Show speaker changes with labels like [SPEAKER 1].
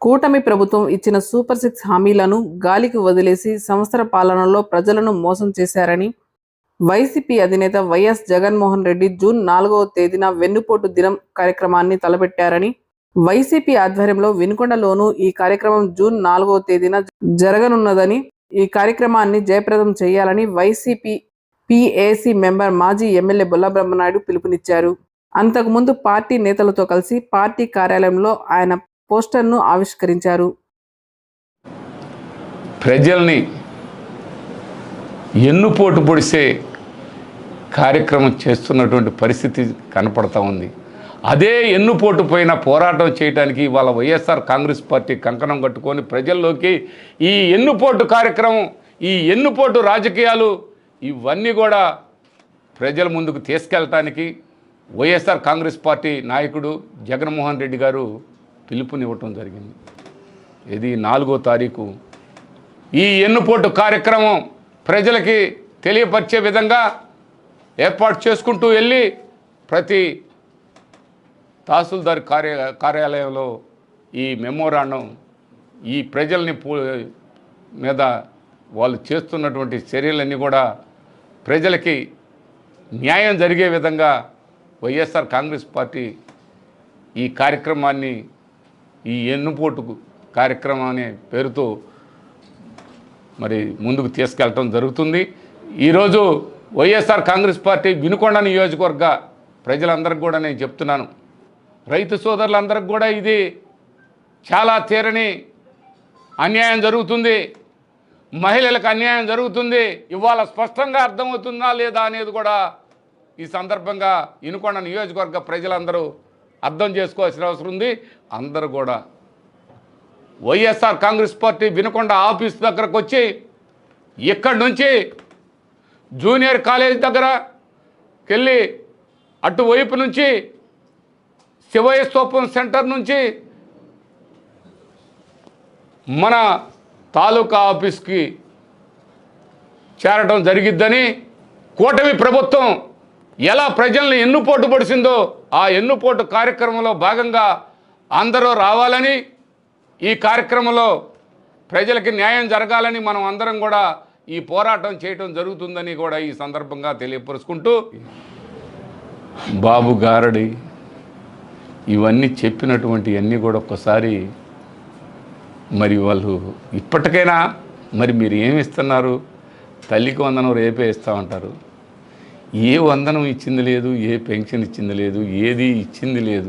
[SPEAKER 1] కూటమి ప్రభుత్వం ఇచ్చిన సూపర్ సిక్స్ హామీలను గాలికి వదిలేసి సంవత్సర పాలనలో ప్రజలను మోసం చేశారని వైసీపీ అధినేత వైఎస్ జగన్మోహన్ రెడ్డి జూన్ నాలుగవ తేదీన వెన్నుపోటు దినం కార్యక్రమాన్ని తలపెట్టారని వైసీపీ ఆధ్వర్యంలో వినుకొండలోనూ ఈ కార్యక్రమం జూన్ నాలుగవ తేదీన జరగనున్నదని ఈ కార్యక్రమాన్ని జయప్రదం చేయాలని వైసీపీ పిఏసీ మెంబర్ మాజీ ఎమ్మెల్యే బుల్లబ్రహ్మనాయుడు పిలుపునిచ్చారు. అంతకుముందు పార్టీ నేతలతో కలిసి పార్టీ కార్యాలయంలో ఆయన పోస్టర్ను ఆవిష్కరించారు.
[SPEAKER 2] ప్రజల్ని ఎన్నుపోటు పొడిసే కార్యక్రమం చేస్తున్నటువంటి పరిస్థితి కనపడతా ఉంది. అదే ఎన్నుపోటు పైన పోరాటం చేయడానికి వాళ్ళ వైఎస్ఆర్ కాంగ్రెస్ పార్టీ కంకణం కట్టుకొని ప్రజల్లోకి ఈ ఎన్నుపోటు కార్యక్రమం ఈ ఎన్నుపోటు రాజకీయాలు ఇవన్నీ కూడా ప్రజల ముందుకు తీసుకెళ్ళటానికి వైఎస్ఆర్ కాంగ్రెస్ పార్టీ నాయకుడు జగన్మోహన్ రెడ్డి గారు పిలుపునివ్వటం జరిగింది. ఇది నాలుగో తారీఖు. ఈ ఎన్నుపోటు కార్యక్రమం ప్రజలకి తెలియపరిచే విధంగా ఏర్పాటు చేసుకుంటూ వెళ్ళి ప్రతి తహసీల్దార్ కార్య కార్యాలయంలో ఈ మెమోరాండం ఈ ప్రజల్ని పూ మీద వాళ్ళు చేస్తున్నటువంటి చర్యలన్నీ కూడా ప్రజలకి న్యాయం జరిగే విధంగా వైఎస్ఆర్ కాంగ్రెస్ పార్టీ ఈ కార్యక్రమాన్ని ఈ ఎన్నుపోటు కార్యక్రమం అనే పేరుతో మరి ముందుకు తీసుకెళ్ళటం జరుగుతుంది. ఈరోజు వైఎస్ఆర్ కాంగ్రెస్ పార్టీ వినుకొండ నియోజకవర్గ ప్రజలందరికీ కూడా నేను చెప్తున్నాను. రైతు సోదరులందరికీ కూడా ఇది చాలా తీరని అన్యాయం జరుగుతుంది. మహిళలకు అన్యాయం జరుగుతుంది. ఇవాళ స్పష్టంగా అర్థమవుతుందా లేదా అనేది కూడా ఈ సందర్భంగా ఇనుకొండ నియోజకవర్గ ప్రజలందరూ అర్థం చేసుకోవాల్సిన అవసరం ఉంది. అందరూ కూడా YSR Congress party Vinukonda office దగ్గరకు వచ్చి ఇక్కడి నుంచి జూనియర్ కాలేజ్ దగ్గర వెళ్ళి అటువైపు నుంచి శివయ స్తూపం సెంటర్ నుంచి మన తాలూకా ఆఫీస్కి చేరటం జరిగిద్దని కూటమి ప్రభుత్వం ఎలా ప్రజల్ని ఎన్నుపోటు పడిసిందో ఆ ఎన్నుపోటు కార్యక్రమంలో భాగంగా అందరూ రావాలని ఈ కార్యక్రమంలో ప్రజలకి న్యాయం జరగాలని మనం అందరం కూడా ఈ పోరాటం చేయటం జరుగుతుందని కూడా ఈ సందర్భంగా తెలియపరుచుకుంటూ బాబు గారడి ఇవన్నీ చెప్పినటువంటి అన్నీ కూడా ఒక్కసారి మరి వాళ్ళు ఇప్పటికైనా మరి మీరు ఏమి ఇస్తున్నారు? తల్లికి వందనం రేపే ఇస్తామంటారు. ఏ వందనం ఇచ్చింది లేదు ఏ పెన్షన్ ఇచ్చింది లేదు ఏది ఇచ్చింది లేదు.